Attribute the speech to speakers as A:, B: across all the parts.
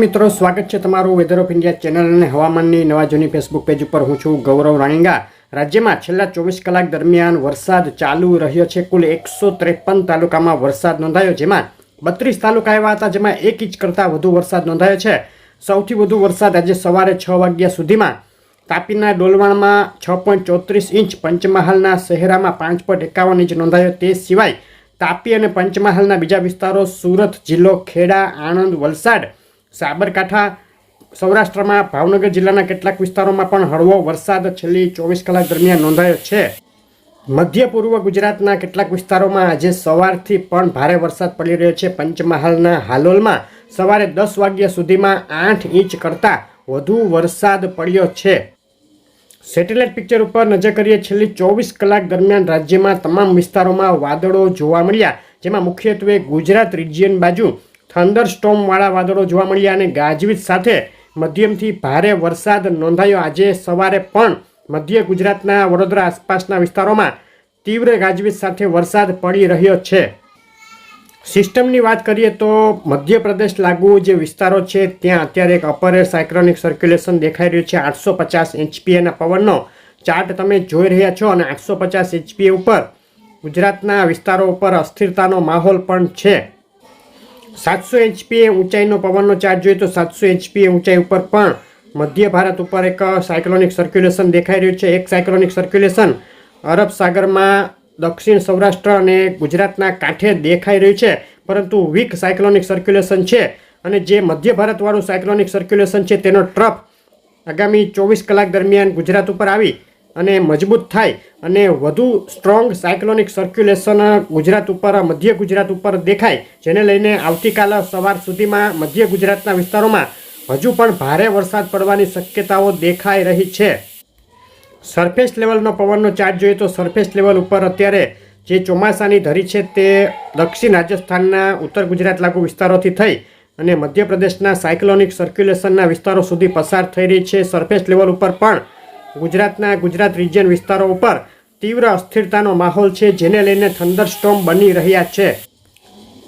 A: મિત્રો, સ્વાગત છે તમારું વેધર ઓફ ઇન્ડિયા ચેનલ અને હવામાનની નવા જૂની ફેસબુક પેજ ઉપર. હું છું ગૌરવ રાણીંગા. રાજ્યમાં છેલ્લા ચોવીસ કલાક દરમિયાન વરસાદ ચાલુ રહ્યો છે. કુલ એકસો ત્રેપન તાલુકામાં વરસાદ નોંધાયો, જેમાં બત્રીસ તાલુકા એવા હતા, જેમાં એક ઇંચ કરતાં વધુ વરસાદ નોંધાયો છે. સૌથી વધુ વરસાદ આજે સવારે છ વાગ્યા સુધીમાં તાપીના ડોલવાણમાં છ પોઈન્ટ ચોત્રીસ ઇંચ, પંચમહાલના શહેરામાં પાંચ પોઈન્ટ એકાવન ઇંચ નોંધાયો. તે સિવાય તાપી અને પંચમહાલના બીજા વિસ્તારો સુરત, જિલ્લો ખેડા, આણંદ, વલસાડ સાબરકાંઠા, સૌરાષ્ટ્રમાં, ભાવનગર જિલ્લાના કેટલાક વિસ્તારોમાં પણ હળવો વરસાદ છેલ્લી ચોવીસ કલાક દરમિયાન નોંધાયો છે. મધ્ય પૂર્વ ગુજરાતના કેટલાક વિસ્તારોમાં આજે સવારથી પણ ભારે વરસાદ પડી રહ્યો છે. પંચમહાલના હાલોલમાં સવારે દસ વાગ્યા સુધીમાં આઠ ઇંચ કરતાં વધુ વરસાદ પડ્યો છે. સેટેલાઇટ પિક્ચર ઉપર નજર કરીએ, છેલ્લી ચોવીસ કલાક દરમિયાન રાજ્યમાં તમામ વિસ્તારોમાં વાદળો જોવા મળ્યા, જેમાં મુખ્યત્વે ગુજરાત રિજિયન બાજુ થંડર સ્ટોમવાળા વાદળો જોવા મળ્યા અને ગાજવીજ સાથે મધ્યમથી ભારે વરસાદ નોંધાયો. આજે સવારે પણ મધ્ય ગુજરાતના વડોદરા આસપાસના વિસ્તારોમાં તીવ્ર ગાજવીજ સાથે વરસાદ પડી રહ્યો છે. સિસ્ટમની વાત કરીએ તો મધ્યપ્રદેશ લાગુ જે વિસ્તારો છે, ત્યાં અત્યારે એક અપર એર સાયક્રોનિક સર્ક્યુલેશન દેખાઈ રહ્યું છે. આઠસો પચાસ એચપીએના પવનનો ચાર્ટ તમે જોઈ રહ્યા છો અને આઠસો પચાસ એચપીએ ઉપર ગુજરાતના વિસ્તારો ઉપર અસ્થિરતાનો માહોલ પણ છે. સાતસો એચપીએ ઊંચાઈનો પવનનો ચાર્જ જોઈએ તો સાતસો એચપીએ ઊંચાઈ ઉપર પણ મધ્ય ભારત ઉપર એક સાયક્લોનિક સર્ક્યુલેશન દેખાઈ રહ્યું છે. એક સાયક્લોનિક સર્ક્યુલેશન અરબ સાગરમાં દક્ષિણ સૌરાષ્ટ્ર અને ગુજરાતના કાંઠે દેખાઈ રહ્યું છે. પરંતુ વીક સાયક્લોનિક સર્ક્યુલેશન છે અને જે મધ્ય ભારતવાળું સાયક્લોનિક સર્ક્યુલેશન છે તેનો ટ્રફ આગામી ચોવીસ કલાક દરમિયાન ગુજરાત ઉપર આવી અને મજબૂત થાય અને વધુ સ્ટ્રોંગ સાયક્લોનિક સર્ક્યુલેશન ગુજરાત ઉપર, મધ્ય ગુજરાત ઉપર દેખાય, જેને લઈને આવતીકાલ સવાર સુધીમાં મધ્ય ગુજરાતના વિસ્તારોમાં હજુ પણ ભારે વરસાદ પડવાની શક્યતાઓ દેખાઈ રહી છે. સરફેસ લેવલનો પવનનો ચાર્જ જોઈએ તો સરફેસ લેવલ ઉપર અત્યારે જે ચોમાસાની ધરી છે તે દક્ષિણ રાજસ્થાનના ઉત્તર ગુજરાત લાગુ વિસ્તારોથી થઈ અને મધ્યપ્રદેશના સાયક્લોનિક સર્ક્યુલેશનના વિસ્તારો સુધી પસાર થઈ રહી છે. સરફેસ લેવલ ઉપર પણ ગુજરાતના ગુજરાત રિજિયન વિસ્તારો ઉપર તીવ્ર અસ્થિરતાનો માહોલ છે, જેને લઈને થંડરસ્ટોમ બની રહ્યા છે.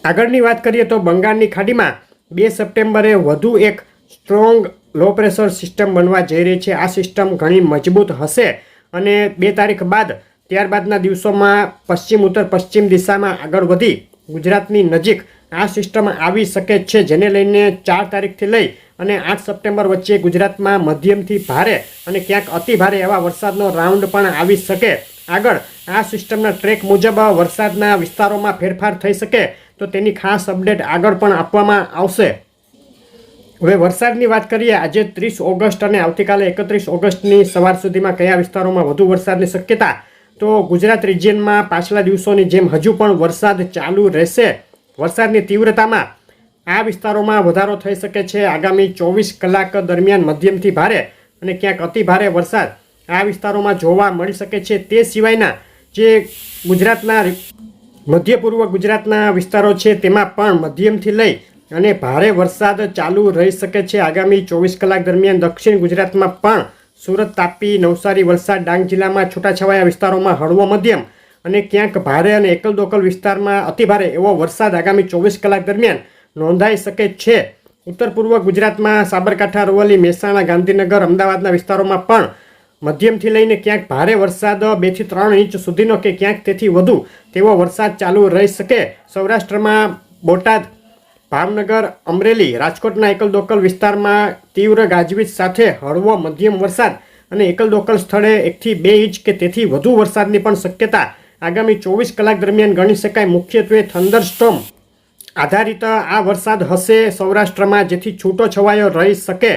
A: આગળની વાત કરીએ તો બંગાળની ખાડીમાં બે સપ્ટેમ્બરે વધુ એક સ્ટ્રોંગ લો પ્રેશર સિસ્ટમ બનવા જઈ રહી છે. આ સિસ્ટમ ઘણી મજબૂત હશે અને બે તારીખ બાદ ત્યારબાદના દિવસોમાં પશ્ચિમ ઉત્તર પશ્ચિમ દિશામાં આગળ વધી ગુજરાતની નજીક આ સિસ્ટમ આવી શકે છે, જેને લઈને ચાર તારીખથી લઈ અને આઠ સપ્ટેમ્બર વચ્ચે ગુજરાતમાં મધ્યમથી ભારે અને ક્યાંક અતિ ભારે એવા વરસાદનો રાઉન્ડ પણ આવી શકે. આગળ, આ સિસ્ટમના ટ્રેક મુજબ વરસાદના વિસ્તારોમાં ફેરફાર થઈ શકે, તો તેની ખાસ અપડેટ આગળ પણ આપવામાં આવશે. હવે વરસાદની વાત કરીએ, આજે ત્રીસ ઓગસ્ટ અને આવતીકાલે એકત્રીસ ઓગસ્ટની સવાર સુધીમાં કયા વિસ્તારોમાં વધુ વરસાદની શક્યતા? તો ગુજરાત રિજિયનમાં પાછલા દિવસોની જેમ હજુ પણ વરસાદ ચાલુ રહેશે. વરસાદની તીવ્રતામાં આ વિસ્તારોમાં વધારો થઈ શકે છે. આગામી ચોવીસ કલાક દરમિયાન મધ્યમથી ભારે અને ક્યાંક અતિ ભારે વરસાદ આ વિસ્તારોમાં જોવા મળી શકે છે. તે સિવાયના જે ગુજરાતના મધ્ય પૂર્વ ગુજરાતના વિસ્તારો છે, તેમાં પણ મધ્યમથી લઈ અને ભારે વરસાદ ચાલુ રહી શકે છે. આગામી ચોવીસ કલાક દરમિયાન દક્ષિણ ગુજરાતમાં પણ સુરત તાપી નવસારી વલસાડ ડાંગ જિલ્લામાં છૂટાછવાયા વિસ્તારોમાં હળવો મધ્યમ અને ક્યાંક ભારે અને એકલ દોકલ વિસ્તારમાં અતિભારે એવો વરસાદ આગામી ચોવીસ કલાક દરમિયાન નોંધાઈ શકે છે. ઉત્તર પૂર્વ ગુજરાતમાં સાબરકાંઠા, અરવલ્લી, મહેસાણા, ગાંધીનગર, અમદાવાદના વિસ્તારોમાં પણ મધ્યમથી લઈને ક્યાંક ભારે વરસાદ બેથી ત્રણ ઇંચ સુધીનો કે ક્યાંક તેથી વધુ તેવો વરસાદ ચાલુ રહી શકે. સૌરાષ્ટ્રમાં બોટાદ, ભાવનગર, અમરેલી, રાજકોટના એકલ દોકલ વિસ્તારમાં તીવ્ર ગાજવીજ સાથે હળવો મધ્યમ વરસાદ અને એકલ દોકલ સ્થળે એકથી બે ઇંચ કે તેથી વધુ વરસાદની પણ શક્યતા આગામી ચોવીસ કલાક દરમિયાન ગણી શકાય. મુખ્યત્વે થંડરસ્ટોમ આધારિત આ વરસાદ હશે સૌરાષ્ટ્રમાં, જેથી છૂટો છવાયો રહી શકે.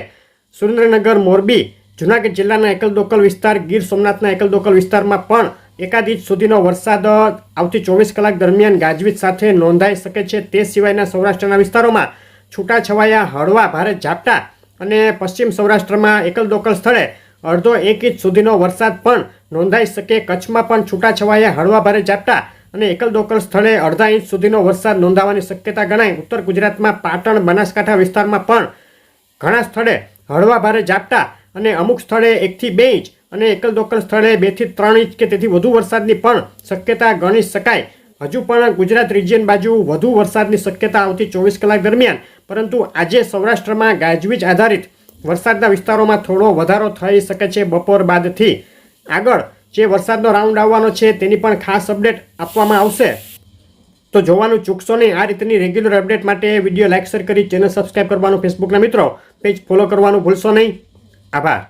A: સુરેન્દ્રનગર, મોરબી, જુનાગઢ જિલ્લાના એકલદોકલ વિસ્તાર, ગીર સોમનાથના એકલદોકલ વિસ્તારમાં પણ એકાદ ઇંચ સુધીનો વરસાદ આવતી ચોવીસ કલાક દરમિયાન ગાજવીજ સાથે નોંધાઈ શકે છે. તે સિવાયના સૌરાષ્ટ્રના વિસ્તારોમાં છૂટાછવાયા હળવા ભારે ઝાપટા અને પશ્ચિમ સૌરાષ્ટ્રમાં એકલદોકલ સ્થળે અડધો એક ઇંચ સુધીનો વરસાદ પણ નોંધાઈ શકે કચ્છમાં પણ છૂટાછવાયા હળવા ભારે ઝાપટા અને એકલ દોકલ સ્થળે અડધા ઇંચ સુધીનો વરસાદ નોંધાવાની શક્યતા ગણાય. ઉત્તર ગુજરાતમાં પાટણ, બનાસકાંઠા વિસ્તારમાં પણ ઘણા સ્થળે હળવા ભારે ઝાપટા અને અમુક સ્થળે એકથી બે ઇંચ અને એકલ દોકલ સ્થળે બેથી ત્રણ ઇંચ કે તેથી વધુ વરસાદની પણ શક્યતા ગણી શકાય. હજુ પણ ગુજરાત રિજિયન બાજુ વધુ વરસાદની શક્યતા આવતી ચોવીસ કલાક દરમિયાન, પરંતુ આજે સૌરાષ્ટ્રમાં ગાજવીજ આધારિત વરસાદના વિસ્તારોમાં થોડો વધારો થઈ શકે છે બપોર બાદથી. આગળ જે વરસાદનો રાઉન્ડ આવવાનો છે તેની પણ ખાસ અપડેટ આપવામાં આવશે. તો જોવાનું ચૂકશો નહીં, આ રીતની રેગ્યુલર અપડેટ માટે વીડિયો લાઇક શેર કરી ચેનલ સબસ્ક્રાઇબ કરવાનું ફેસબુકના મિત્રો પેજ ફોલો કરવાનું ભૂલશો નહીં. આભાર.